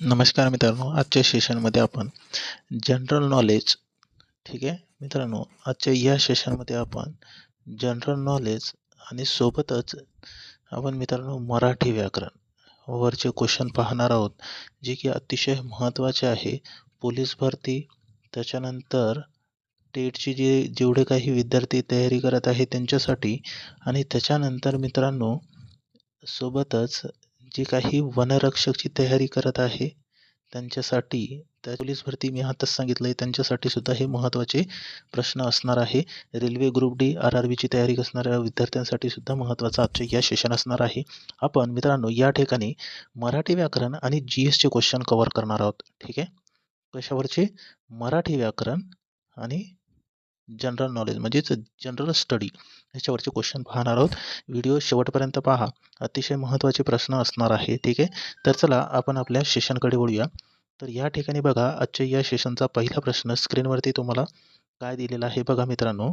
नमस्कार मित्रांनो आजच्या सेशनमध्ये आपण जनरल नॉलेज ठीक आहे? मित्रांनो आजच्या या सेशनमध्ये आपण जनरल नॉलेज आणि सोबतच आपण मित्रांनो मराठी व्याकरण वरचे क्वेश्चन पाहणार आहोत जे की अतिशय महत्त्वाचे आहे. पोलीस भरती त्याच्यानंतर टेटची जे जेवढे काही विद्यार्थी तयारी करत आहे त्यांच्यासाठी आणि त्याच्यानंतर मित्रांनो सोबतच जे काही वनरक्षकची तयारी करत आहे त्यांच्यासाठी त्या पोलीस भरती मी आताच सांगितलं आहे त्यांच्यासाठी सुद्धा हे महत्त्वाचे प्रश्न असणार आहे. Railway group D R R बीची तयारी असणाऱ्या विद्यार्थ्यांसाठी सुद्धा महत्त्वाचं आजचे या सेशन असणार आहे. आपण मित्रांनो या ठिकाणी मराठी व्याकरण आणि जी एसचे क्वेश्चन कवर करणार आहोत. ठीक आहे? कशावरचे? मराठी व्याकरण आणि जनरल नॉलेज म्हणजेच जनरल स्टडी ह्याच्यावरचे क्वेश्चन पाहणार आहोत. व्हिडिओ शेवटपर्यंत पहा. अतिशय महत्त्वाचे प्रश्न असणार आहे ठीक आहे? तर चला आपण आपल्या सेशनकडे वळूया. तर या ठिकाणी बघा आजच्या या सेशनचा पहिला प्रश्न स्क्रीनवरती तुम्हाला काय दिलेला आहे बघा मित्रांनो.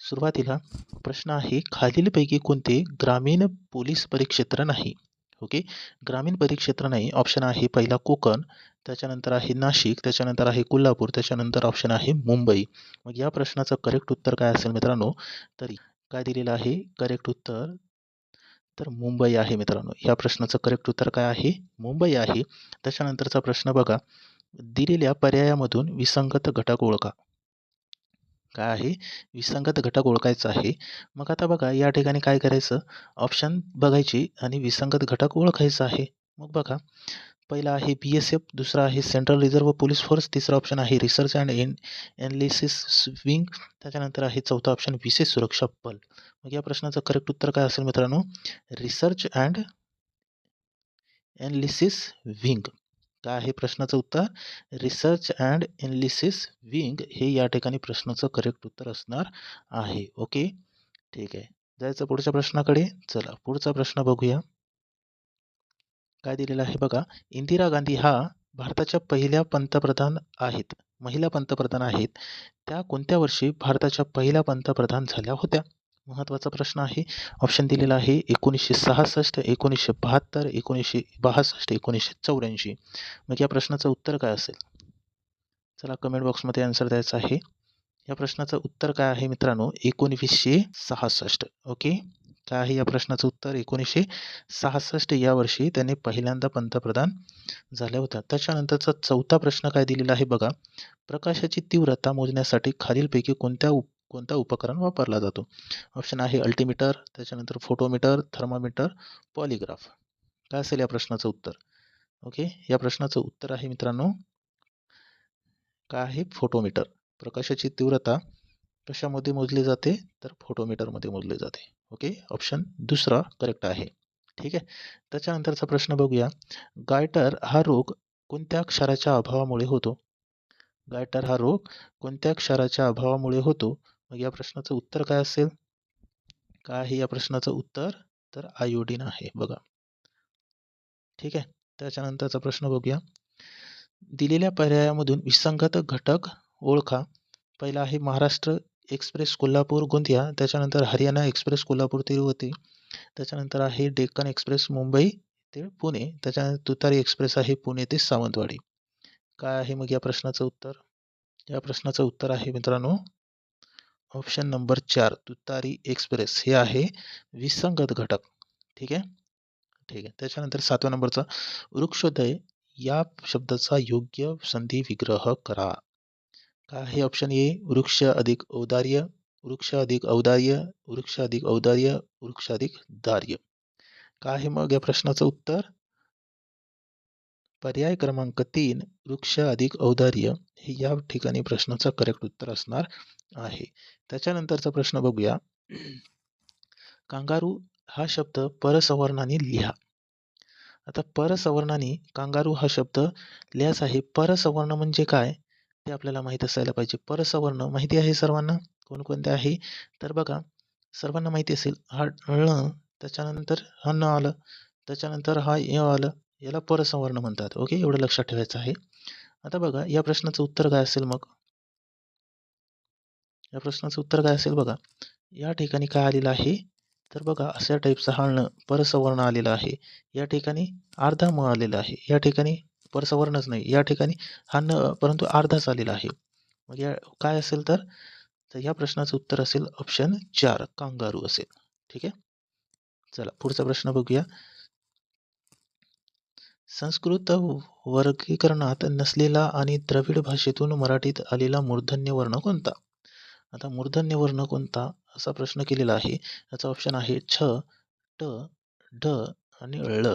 सुरुवातीला प्रश्न आहे खालीलपैकी कोणते ग्रामीण पोलीस परिक्षेत्र नाही? ओके? ग्रामीण परिक्षेत्र नाही. ऑप्शन आहे पहिला कोकण त्याच्यानंतर आहे नाशिक त्याच्यानंतर आहे कोल्हापूर त्याच्यानंतर ऑप्शन आहे मुंबई. मग या प्रश्नाचं करेक्ट उत्तर काय असेल मित्रांनो? तर काय दिलेलं आहे? करेक्ट उत्तर तर मुंबई आहे मित्रांनो. या प्रश्नाचं करेक्ट उत्तर काय आहे? मुंबई आहे. त्याच्यानंतरचा प्रश्न बघा. दिलेल्या पर्यायामधून विसंगत घटक ओळखा. काय आहे? विसंगत घटक ओळखायचा आहे. मग आता बघा या ठिकाणी काय करायचं? ऑप्शन बघायची आणि विसंगत घटक ओळखायचा आहे. मग बघा. पहिला आहे बी एस एफ दुसरा आहे सेंट्रल रिझर्व्ह पोलीस फोर्स तिसरा ऑप्शन आहे research and N analysis wing त्याच्यानंतर आहे चौथा ऑप्शन विशेष सुरक्षा बल. मग या प्रश्नाचं करेक्ट उत्तर काय असेल मित्रांनो? रिसर्च अँड एनालिसिस विंग काय आहे प्रश्नाचं उत्तर? रिसर्च अँड एनालिसिस विंग हे या ठिकाणी प्रश्नाचं करेक्ट उत्तर असणार आहे. ओके ठीक आहे. जायचं पुढच्या प्रश्नाकडे? चला पुढचा प्रश्न बघूया. काय दिलेलं आहे बघा. इंदिरा गांधी हा भारताच्या पहिल्या पंतप्रधान आहेत. महिला पंतप्रधान आहेत. त्या कोणत्या वर्षी भारताच्या पहिल्या पंतप्रधान झाल्या होत्या? महत्त्वाचा प्रश्न आहे. ऑप्शन दिलेला आहे एकोणीसशे सहासष्ट एकोणीसशे बहात्तर एकोणीसशे बासष्ट एकोणीसशे चौऱ्याऐंशी. मग या प्रश्नाचं उत्तर काय असेल? चला कमेंट बॉक्समध्ये आन्सर द्यायचा आहे. या प्रश्नाचं उत्तर काय आहे मित्रांनो? एकोणवीसशे सहासष्ट. ओके काय आहे या प्रश्नाचं उत्तर? एकोणीसशे सहासष्ट या वर्षी त्यांनी पहिल्यांदा पंतप्रधान झाल्या होत्या. त्याच्यानंतरचा चौथा प्रश्न काय दिलेला आहे बघा. प्रकाशाची तीव्रता मोजण्यासाठी खालीलपैकी कोणत्या उप कोणता उपकरण वापरला जातो? ऑप्शन आहे अल्टीमीटर त्याच्यानंतर फोटोमीटर थर्मामीटर पॉलिग्राफ. काय असेल या प्रश्नाचं उत्तर? ओके या प्रश्नाचं उत्तर आहे मित्रांनो काय आहे? फोटोमीटर. प्रकाशाची तीव्रता कशामध्ये मोजली जाते? तर फोटोमीटरमध्ये मोजली जाते. ओके? ऑप्शन दुसरा करेक्ट आहे. ठीक आहे? त्याच्यानंतरचा प्रश्न बघूया. गायटर हा रोग कोणत्या क्षाराच्या अभावामुळे होतो? गायटर हा रोग कोणत्या क्षाराच्या अभावामुळे होतो? मग या प्रश्नाचं उत्तर काय असेल? काय आहे या प्रश्नाचं उत्तर? तर आयोडीन आहे बघा. ठीक आहे? त्याच्यानंतरचा प्रश्न बघूया. दिलेल्या पर्यायामधून विसंगत घटक ओळखा. पहिला आहे महाराष्ट्र एक्सप्रेस कोल्हापूर गोंदिया त्याच्यानंतर हरियाणा एक्सप्रेस कोल्हापूर तिरुवती त्याच्यानंतर आहे डेक्कन एक्सप्रेस मुंबई ते पुणे. त्याच्यानंतर तुतारी एक्सप्रेस आहे पुणे ते सावंतवाडी. काय आहे मग या प्रश्नाचं उत्तर? या प्रश्नाचं उत्तर आहे मित्रांनो ऑप्शन नंबर चार तुतारी एक्सप्रेस. हे आहे विसंगत घटक. ठीक आहे? ठीक आहे. त्याच्यानंतर सातव्या नंबरचा वृक्षोदय या शब्दाचा योग्य संधी विग्रह करा. काय हे ऑप्शन ए वृक्ष अधिक औदार्य वृक्ष अधिक औदार्य वृक्ष अधिक औदार्य वृक्ष अधिक दार्य. काय आहे मग या प्रश्नाचं उत्तर? पर्याय क्रमांक तीन वृक्ष अधिक औदार्य हे या ठिकाणी प्रश्नाचं करेक्ट उत्तर असणार आहे. त्याच्यानंतरचा प्रश्न बघूया. कांगारू हा शब्द परसवर्णाने लिहा. आता परसवर्णाने कांगारू हा शब्द लिहायचा आहे. परसवर्ण म्हणजे काय? ते आपल्याला माहीत असायला पाहिजे. परसवर्ण माहिती आहे सर्वांना? कोणकोणते आहे? तर बघा सर्वांना माहिती असेल हा ळ त्याच्यानंतर हा न आलं त्याच्यानंतर हा य आलं याला परसवर्ण म्हणतात. ओके? एवढं लक्षात ठेवायचं आहे. आता बघा या प्रश्नाचं उत्तर काय असेल मग? या प्रश्नाचं उत्तर काय असेल बघा? या ठिकाणी काय आलेलं आहे? तर बघा अशा टाईपचं हळणं परसवर्ण आलेलं आहे. या ठिकाणी अर्धा म आलेला आहे. या ठिकाणी परसवर्णच नाही. या ठिकाणी हा न परंतु अर्धाच आलेला आहे. मग या काय असेल तर तर या प्रश्नाचं उत्तर असेल ऑप्शन चार कांगारू असेल. ठीक आहे? चला पुढचा प्रश्न बघूया. संस्कृत वर्गीकरणात नसलेला आणि द्रविड भाषेतून मराठीत आलेला मूर्धन्य वर्ण कोणता? आता मूर्धन्य वर्ण कोणता? असा प्रश्न केलेला आहे. याचा ऑप्शन आहे छ ट ढ आणि ळ.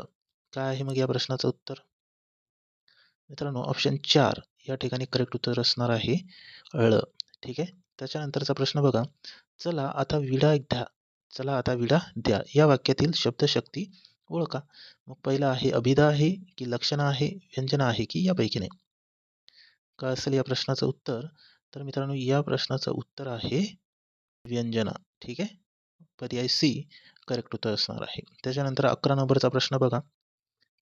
काय आहे मग या प्रश्नाचं उत्तर? मित्रांनो ऑप्शन चार या ठिकाणी करेक्ट उत्तर असणार आहे ळ ठीक आहे? त्याच्यानंतरचा प्रश्न बघा. चला आता विडा द्या चला आता विडा द्या. या वाक्यातील शब्दशक्ती ओळखा. मग पहिला आहे अभिधा आहे की लक्षणं आहे व्यंजन आहे की यापैकी नाही? काय असेल या प्रश्नाचं उत्तर? तर मित्रांनो या प्रश्नाचं उत्तर आहे व्यंजना. ठीक आहे? पर्याय सी करेक्ट उत्तर असणार आहे. त्याच्यानंतर अकरा नंबरचा प्रश्न बघा.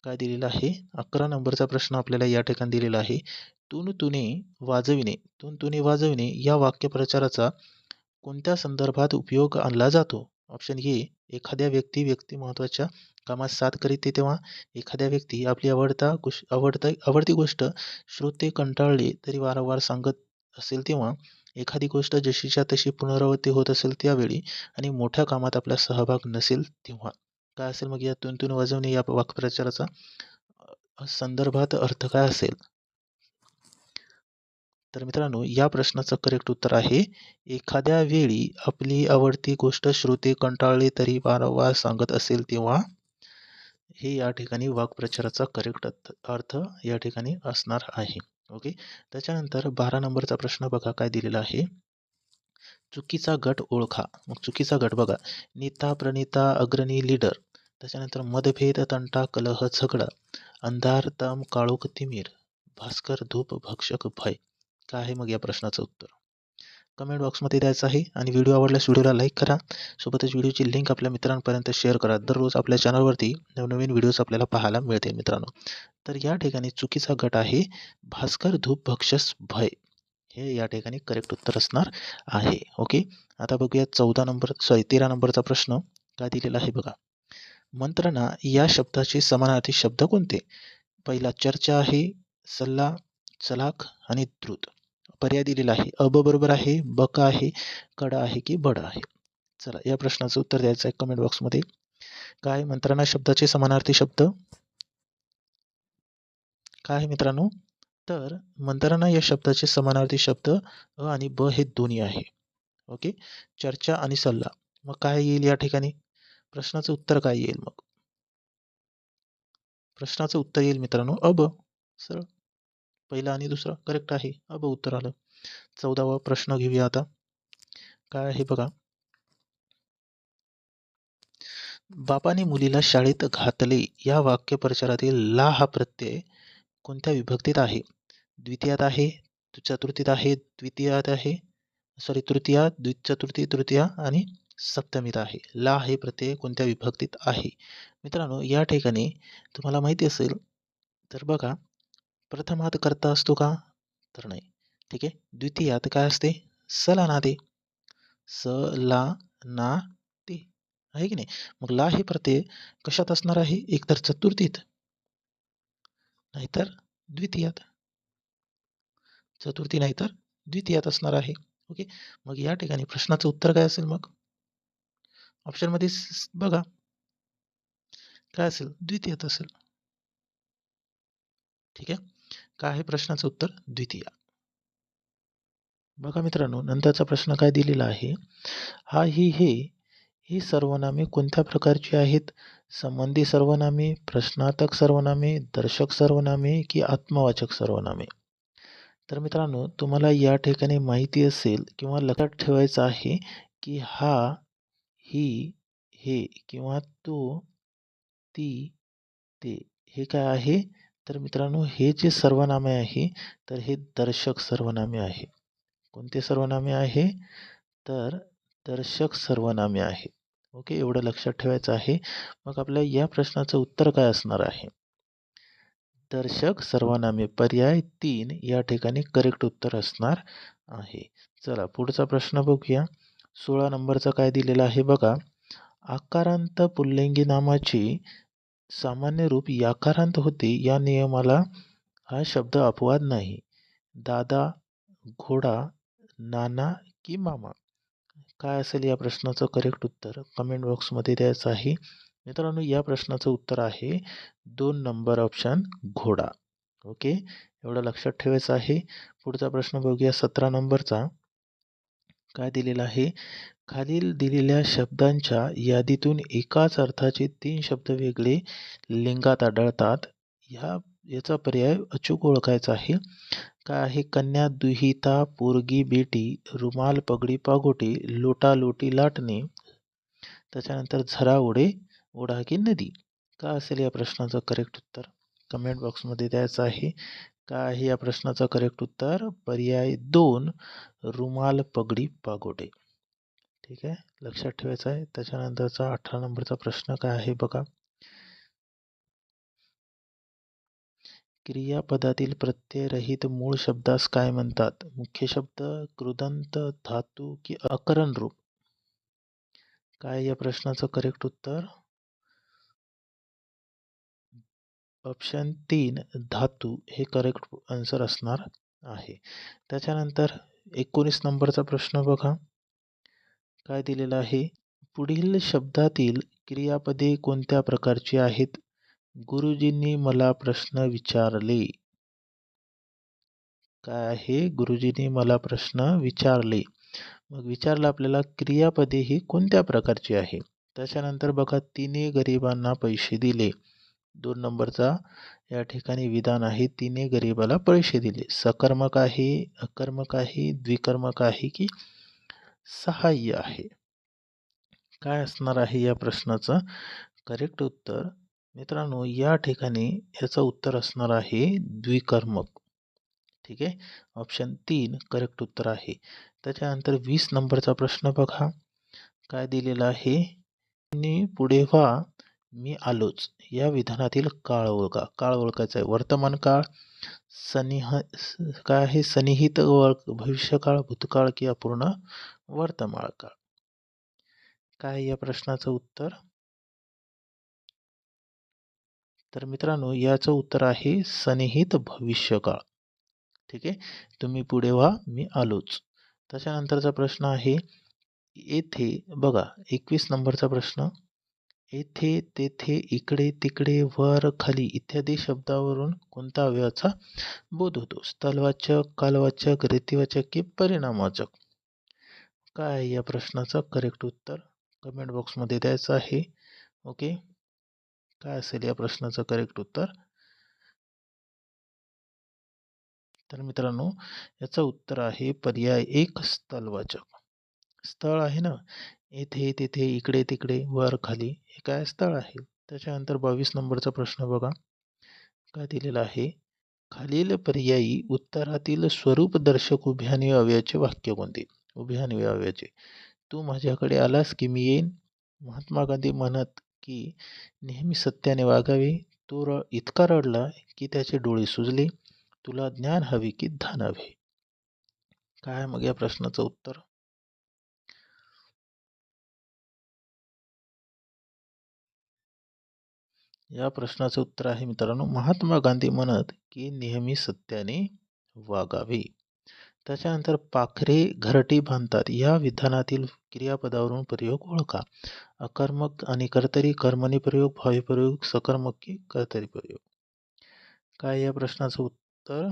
काय दिलेला आहे? अकरा नंबरचा प्रश्न आपल्याला या ठिकाणी दिलेला आहे. तुन तुने वाजविणे. तुन तुने वाजविणे या वाक्यप्रचाराचा कोणत्या संदर्भात उपयोग आणला जातो? ऑप्शन ए एखाद्या व्यक्ती व्यक्ती महत्त्वाच्या कामात साथ करीते तेव्हा एखाद्या व्यक्ती आपली आवडता गोष्ट आवडता आवडती गोष्ट श्रोते कंटाळले तरी वारंवार सांगत असेल तेव्हा एखादी गोष्ट जशीच्या तशी पुनरावृत्ती होत असेल त्यावेळी आणि मोठ्या कामात आपला सहभाग नसेल तेव्हा. काय असेल मग या तुन वाजवणे या वाक्प्रचाराचा संदर्भात अर्थ काय असेल? तर मित्रांनो या प्रश्नाचं करेक्ट उत्तर आहे एखाद्या वेळी आपली आवडती गोष्ट श्रोते कंटाळले तरी वारंवार सांगत असेल तेव्हा हे या ठिकाणी वाक्प्रचाराचा करेक्ट अर्थ या ठिकाणी असणार आहे. ओके? त्याच्यानंतर बारा नंबरचा प्रश्न बघा काय दिलेला आहे. चुकीचा गट ओळखा. मग चुकीचा गट बघा. नीता प्रणिता अग्रणी लीडर त्याच्यानंतर मतभेद तंटा कलह झगडा अंधार तम काळोख तिमीर भास्कर धूप भक्षक भय. काय आहे मग या प्रश्नाचं उत्तर? कमेंट बॉक्समध्ये द्यायचं आहे आणि व्हिडिओ आवडल्यास व्हिडिओला लाईक करा. सोबतच व्हिडिओची लिंक आपल्या मित्रांपर्यंत शेअर करा. दररोज आपल्या चॅनलवरती नवनवीन व्हिडिओज आपल्याला पाहायला मिळतील मित्रांनो. तर या ठिकाणी चुकीचा गट आहे. भास्कर धूप भक्षस भय. हे या ठिकाणी करेक्ट उत्तर असणार आहे. ओके? आता बघूया चौदा नंबर सॉरी तेरा नंबरचा प्रश्न. काय दिलेला आहे बघा. मंत्रणा या शब्दाचे समानार्थी शब्द कोणते? पहिला चर्चा आहे सल्ला चलाख आणि द्रुत. पर्याय दिलेला आहे. अब बरोबर आहे बक आहे कडा आहे की बड आहे? चला या प्रश्नाचं उत्तर द्यायचं आहे कमेंट बॉक्समध्ये काय मंत्रणा शब्दाचे समानार्थी शब्द? काय आहे मित्रांनो? तर मंत्रणा या शब्दाचे समानार्थी शब्द अ आणि ब हे दोन्ही आहे. ओके? चर्चा आणि सल्ला. मग काय येईल या ठिकाणी? प्रश्नाचं उत्तर काय येईल मग? प्रश्नाचं उत्तर येईल मित्रांनो अब सरळ. पहिला आणि दुसरा करेक्ट आहे. अब उत्तर आलं. चौदावा प्रश्न घेऊया आता. काय आहे बघा. बापाने मुलीला शाळेत घातले. या वाक्यप्रचारातील ला हा प्रत्यय कोणत्या विभक्तीत आहे? द्वितीयात आहे चतुर्थीत आहे द्वितीयात आहे सॉरी तृतीया द्विचतुर्थी तृतीया आणि सप्तमीत आहे. ला हे प्रत्यय कोणत्या विभक्तीत आहे? मित्रांनो या ठिकाणी तुम्हाला माहिती असेल तर बघा प्रथमात करता असतो का? तर नाही. ठीक आहे? द्वितीयात काय असते? सला ना दे स ला ना ते आहे की नाही? मग ला हे प्रत्यय कशात असणार आहे? एकतर चतुर्थीत. नाहीतर द्वितीयात चतुर्थी नाहीतर द्वितीयात असणार आहे. ओके? मग या ठिकाणी प्रश्नाचं उत्तर काय असेल मग? ऑप्शनमध्ये बघा. काय असेल? द्वितीयात असेल. ठीक आहे? काय आहे प्रश्नाचं उत्तर? द्वितीय. बघा मित्रांनो नंतरचा प्रश्न काय दिलेला आहे? हा ही हे ही सर्वनामे कोणत्या प्रकारची आहेत? संबंधी सर्वनामे प्रश्नार्थक सर्वनामे दर्शक सर्वनामे की आत्मवाचक सर्वनामे? तर मित्रांनो तुम्हाला या ठिकाणी माहिती असेल किंवा लक्षात ठेवायचं आहे की हा ही हे किंवा तो ती ते हे काय आहे? तर मित्रांनो हे जे सर्वनामे आहे तर हे दर्शक सर्वनामे आहे. कोणते सर्वनामे आहे? तर दर्शक सर्वनामे आहे. ओके एवढं लक्षात ठेवायचं आहे. मग आपल्या या प्रश्नाचं उत्तर काय असणार आहे? दर्शक सर्वनामे पर्याय तीन या ठिकाणी करेक्ट उत्तर असणार आहे. चला पुढचा प्रश्न बघूया. सोळा नंबरचा काय दिलेला आहे बघा. आकारांत पुल्लिंगी नामाची सामान्य रूप याकारांत होते. या नियमाला हा शब्द अपवाद नाही. दादा घोडा नाना की मामा? काय असेल या प्रश्नाचं करेक्ट उत्तर? कमेंट बॉक्समध्ये द्यायचं आहे. मित्रांनो या प्रश्नाचं उत्तर आहे दोन नंबर ऑप्शन घोडा. ओके एवढं लक्षात ठेवायचं आहे. पुढचा प्रश्न बघूया सतरा नंबरचा. काय दिलेलं आहे? खालील दिलेल्या शब्दांच्या यादीतून एकाच अर्थाचे तीन शब्द वेगळे लिंगात आढळतात. ह्या याचा पर्याय अचूक ओळखायचा आहे. काय आहे? कन्या दुहिता पोरगी बेटी रुमाल पगडी पागोटी लोटा लोटी लाटणे. त्याच्यानंतर झरा ओढे ओढा की नदी. का असेल या प्रश्नाचं करेक्ट उत्तर? कमेंट बॉक्समध्ये द्यायचं आहे. काय आहे या प्रश्नाचं करेक्ट उत्तर? पर्याय दोन. रुमाल पगडी पागोटे. ठीक आहे? लक्षात ठेवायचं आहे. त्याच्यानंतरचा अठरा नंबरचा प्रश्न काय आहे बघा. क्रियापदातील प्रत्ययरहित मूळ शब्दास काय म्हणतात? मुख्य शब्द कृदंत धातू की अकरण रूप? काय या प्रश्नाचं करेक्ट उत्तर? ऑप्शन तीन धातू हे करेक्ट आन्सर असणार आहे. त्याच्यानंतर एकोणीस नंबरचा प्रश्न बघा. काय दिलेला आहे? पुढील शब्दातील क्रियापदे कोणत्या प्रकारची आहेत? गुरुजींनी मला प्रश्न विचारले. काय आहे? गुरुजींनी मला प्रश्न विचारले. मग विचारलं आपल्याला क्रियापदे ही कोणत्या प्रकारची आहे? त्याच्यानंतर बघा तिने गरिबांना पैसे दिले. दोन नंबरचा या ठिकाणी विधान आहे. तिने गरिबाला पैसे दिले. सकर्मक आहे अकर्मक आहे द्विकर्मक आहे की सहाय्य आहे? काय असणार आहे या प्रश्नाचं? करेक्ट उत्तर. मित्रांनो या ठिकाणी याचं उत्तर असणार आहे द्विकर्मक. ठीक आहे? ऑप्शन तीन करेक्ट उत्तर आहे. त्याच्यानंतर वीस नंबरचा प्रश्न बघा. काय दिलेला आहे? पुढे व्हा. मी आलोच. या विधानातील काळ ओळखा. काळ ओळखायचा आहे. वर्तमान काळ सनिह काय आहे? सनिहित भविष्यकाळ भूतकाळ की अपूर्ण वर्तमान काळ. काय या प्रश्नाचं उत्तर? तर मित्रांनो याचं उत्तर आहे सनिहित भविष्यकाळ. ठीक आहे? तुम्ही पुढे व्हा. मी आलोच. त्याच्यानंतरचा प्रश्न आहे येथे बघा एकवीस नंबरचा प्रश्न. येथे तेथे इकडे तिकडे वर खाली इत्यादी शब्दावरून कोणता अवयवाचा बोध होतो? स्थलवाचक कालवाचक रीतिवाचक की परिणामवाचक? काय या प्रश्नाचं करेक्ट उत्तर कमेंट बॉक्समध्ये द्यायचं आहे. ओके? काय असेल या प्रश्नाचं करेक्ट उत्तर? तर मित्रांनो याचं उत्तर आहे पर्याय एक स्थलवाचक. स्थळ आहे ना? येथे तेथे इकडे तिकडे वर खाली हे काय स्थळ आहे? त्याच्यानंतर बावीस नंबरचा प्रश्न बघा. काय दिलेला आहे? खालील पर्यायी उत्तरातील स्वरूप दर्शक उभ्यान्वय अव्ययाचे वाक्य कोणते? उभ्यान्वय अव्ययाचे. तू माझ्याकडे आलास की मी येईन? महात्मा गांधी म्हणत की नेहमी सत्याने वागावे. तो र इतका रडला की त्याचे डोळे सुजले. तुला ज्ञान हवे की धान हवे. काय मग या प्रश्नाचं उत्तर? या प्रश्नाचं उत्तर आहे मित्रांनो. महात्मा गांधी म्हणत की नेहमी सत्याने वागावे. त्याच्यानंतर पाखरे घरटी बांधतात. या विधानातील क्रियापदावरून प्रयोग ओळखा. अकर्मक आणि कर्तरी कर्मणी प्रयोग भावी प्रयोग सकर्मक की कर्तरी प्रयोग. काय या प्रश्नाचं उत्तर?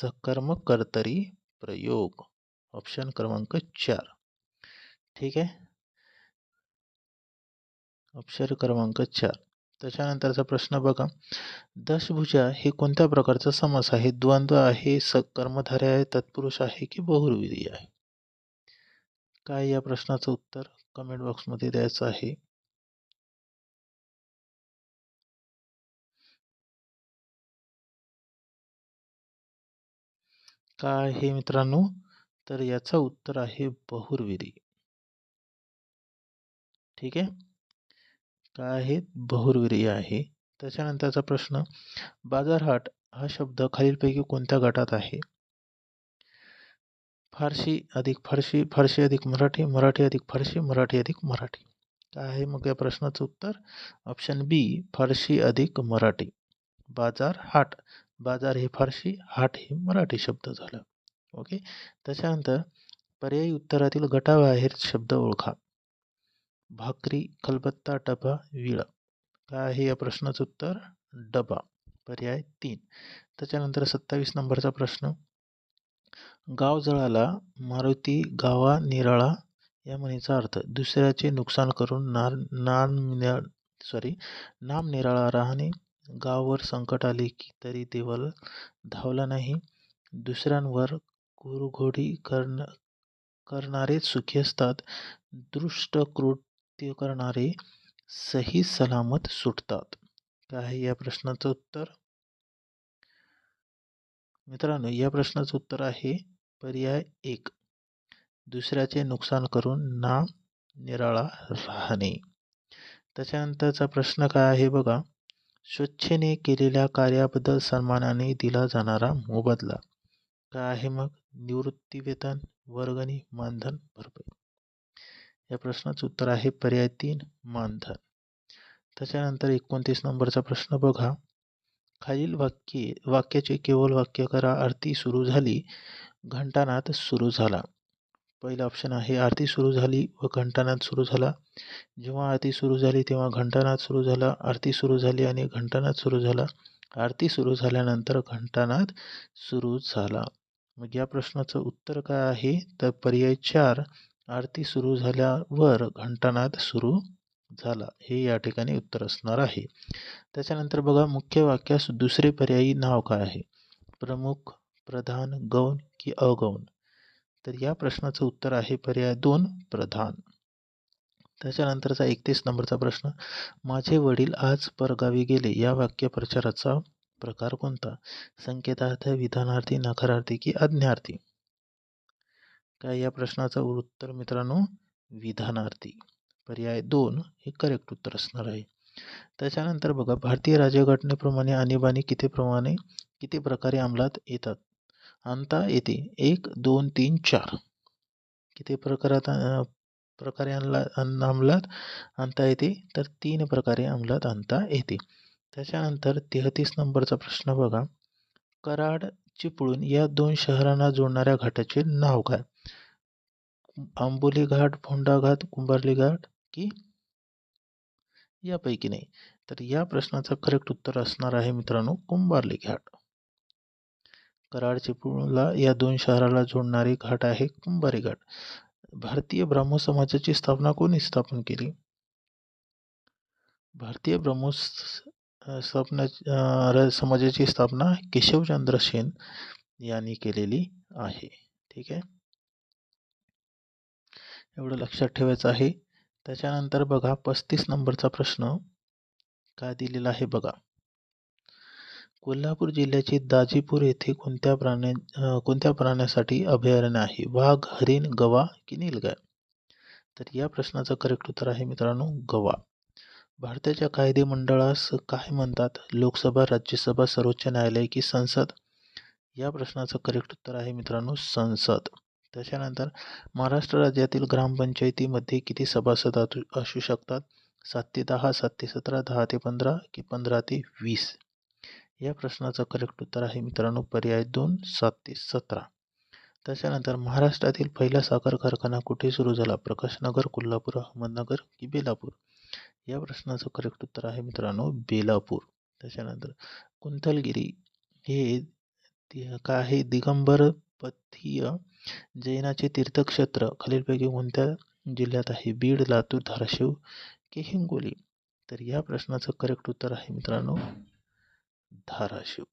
सकर्मक कर्तरी प्रयोग. ऑप्शन क्रमांक चार. ठीक आहे? ऑप्शन क्रमांक चार. त्याच्यानंतरचा प्रश्न बघा. दशभुजा हे कोणत्या प्रकारचा समास आहे? द्वंद्व आहे स कर्मधारे आहे तत्पुरुष आहे की बहुर्विधी आहे? काय या प्रश्नाचं उत्तर कमेंट बॉक्समध्ये द्यायचं आहे? काय हे मित्रांनो? तर याचं उत्तर आहे बहुर्विधी ठीक आहे? काय आहे? बहुर्वीर्य आहे. त्याच्यानंतरचा प्रश्न बाजारहाट हा शब्द खालीलपैकी कोणत्या गटात आहे? फारशी अधिक फारशी फारशी अधिक मराठी मराठी अधिक फारशी मराठी अधिक मराठी. काय आहे मग या प्रश्नाचं उत्तर? ऑप्शन बी फारशी अधिक मराठी. बाजार हाट. बाजार हे फारशी हाट हे मराठी शब्द झालं. ओके? त्याच्यानंतर पर्यायी उत्तरातील गटाबाहेर शब्द ओळखा. भाकरी खलबत्ता डबा विळा. काय आहे या प्रश्नाचं उत्तर? डबा. पर्याय तीन. त्याच्यानंतर सत्तावीस नंबरचा प्रश्न. गाव जळाला मारुती गावा निराळा या म्हणीचा अर्थ दुसऱ्याचे नुकसान करून नार नाम सॉरी नाम निराळा राहणे गावावर संकट आले की तरी देवाला धावला नाही. दुसऱ्यांवर कुरघोडी करण करणारे सुखी असतात. दृष्ट क्रूट कृत्य करणारे सही सलामत सुटतात. काय आहे या प्रश्नाचं उत्तर? मित्रांनो या प्रश्नाचं उत्तर आहे पर्याय एक. दुसऱ्याचे नुकसान करून ना निराळा राहणे. त्याच्यानंतरचा प्रश्न काय आहे बघा? स्वच्छेने केलेल्या कार्याबद्दल सन्मानाने दिला जाणारा मोबदला. काय आहे मग? निवृत्ती वेतन वर्गणी मानधन भरपाई. या प्रश्नाचं उत्तर आहे पर्याय तीन मानधन. त्याच्यानंतर एकोणतीस नंबरचा प्रश्न बघा. खालील वाक्ये वाक्याचे केवळ वाक्य करा आरती सुरू झाली घंटानाद सुरू झाला. पहिला ऑप्शन आहे आरती सुरू झाली व घंटानाद सुरू झाला. जेव्हा आरती सुरू झाली तेव्हा घंटानाद सुरू झाला आरती सुरू झाली आणि घंटानाद सुरू झाला. आरती सुरू झाल्यानंतर घंटानाद सुरू झाला. मग या प्रश्नाचं उत्तर काय आहे? तर पर्याय चार आरती सुरू झाल्यावर घंटानाद सुरू झाला. हे या ठिकाणी उत्तर असणार आहे. त्याच्यानंतर बघा मुख्य वाक्यास दुसरे पर्यायी नाव काय आहे? प्रमुख प्रधान गौण की अगौण? तर या प्रश्नाचं उत्तर आहे पर्याय दोन प्रधान. त्याच्यानंतरचा एकतीस नंबरचा प्रश्न माझे वडील आज परगावी गेले. या वाक्य प्रचाराचा प्रकार कोणता? संकेतार्थ विधानार्थी नकारार्थी की आज्ञार्थी? काय या प्रश्नाचं उत्तर मित्रांनो? विधानार्थी. पर्याय दोन हे करेक्ट उत्तर असणार आहे. त्याच्यानंतर बघा भारतीय राज्यघटनेप्रमाणे आणीबाणी किती प्रमाणे किती प्रकारे अंमलात येतात? आणता येते. एक दोन तीन चार. किती प्रकारात प्रकारे आणला अंमलात आणता येते? तर तीन प्रकारे अंमलात आणता येते. त्याच्यानंतर तेहतीस नंबरचा प्रश्न बघा. कराड चिपळूण या दोन शहरांना जोडणाऱ्या घाटाचे नाव काय? आंबोली घाट फोंडा घाट कुंभारली घाट की यापैकी नाही. तर या प्रश्नाचं करेक्ट उत्तर असणार आहे मित्रांनो कुंभारली घाट कराड चिपळूणला या दोन शहराला जोडणारी घाट आहे कुंभारी घाट भारतीय ब्राह्मो समाजाची स्थापना कोणी स्थापन केली? भारतीय ब्रह्मो स्थापना समाजाची स्थापना केशवचंद्र सेन यांनी केलेली आहे. ठीक आहे? एवढं लक्षात ठेवायचं आहे. त्याच्यानंतर बघा पस्तीस नंबरचा प्रश्न काय दिलेला आहे बघा. कोल्हापूर जिल्ह्याचे दाजीपूर येथे कोणत्या प्राण्या कोणत्या प्राण्यासाठी अभयारण्य आहे? वाघ हरिण गवा की नीलगाय? तर या प्रश्नाचं करेक्ट उत्तर आहे मित्रांनो गवा. भारताच्या कायदे मंडळास काय म्हणतात? लोकसभा राज्यसभा सर्वोच्च न्यायालय की संसद? या प्रश्नाचं करेक्ट उत्तर आहे मित्रांनो संसद. त्याच्यानंतर महाराष्ट्र राज्यातील ग्रामपंचायतीमध्ये किती सभासद असू शकतात? सात ते दहा सात ते सतरा दहा ते पंधरा की पंधरा ते वीस? या प्रश्नाचं करेक्ट उत्तर आहे मित्रांनो पर्याय दोन सात ते सतरा. त्याच्यानंतर महाराष्ट्रातील पहिला साखर कारखाना कुठे सुरू झाला? प्रकाशनगर कोल्हापूर अहमदनगर की बेलापूर? या प्रश्नाचं करेक्ट उत्तर आहे मित्रांनो बेलापूर. त्याच्यानंतर कुंथलगिरी हे काय आहे? दिगंबर पथीय जैनाचे तीर्थक्षेत्र खालीलपैकी कोणत्या जिल्ह्यात आहे? बीड लातूर धाराशिव की हिंगोली? तर या प्रश्नाचं करेक्ट उत्तर आहे मित्रांनो धाराशिव.